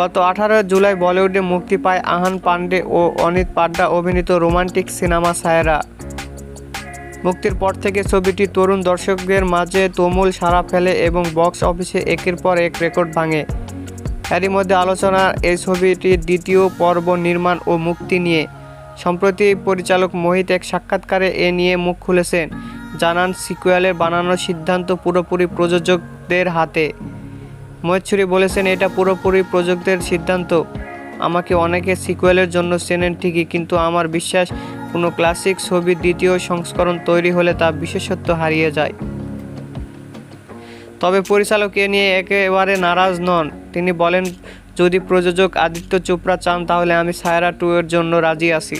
গত আঠারো জুলাই বলিউডে মুক্তি পায় আহান পান্ডে ও অনিত পাড্ডা অভিনীত রোমান্টিক সিনেমা সায়রা। মুক্তির পর থেকে ছবিটি তরুণ দর্শকদের মাঝে তুমুল সাড়া ফেলে এবং বক্স অফিসে একের পর এক রেকর্ড ভাঙে। এরই মধ্যে আলোচনা, এই ছবিটির দ্বিতীয় পর্ব নির্মাণ ও মুক্তি নিয়ে। সম্প্রতি পরিচালক মোহিত এক সাক্ষাৎকারে এ নিয়ে মুখ খুলেছেন। জানান সিকুয়েলের বানানোর সিদ্ধান্ত পুরোপুরি প্রযোজকদের হাতে। মহেশ্বরী বলেছেন, এটা পুরোপুরি প্রযোজকদের সিদ্ধান্ত। আমাকে অনেকে সিকুয়েলের জন্য চেনেন ঠিকই, কিন্তু আমার বিশ্বাস, কোনো ক্লাসিক ছবির দ্বিতীয় সংস্করণ তৈরি হলে তা বিশেষত্ব হারিয়ে যায়। তবে পরিচালক এ নিয়ে একেবারে নারাজ নন। তিনি বলেন, যদি প্রযোজক আদিত্য চোপড়া চান, তাহলে আমি সায়রা টু এর জন্য রাজি আছি।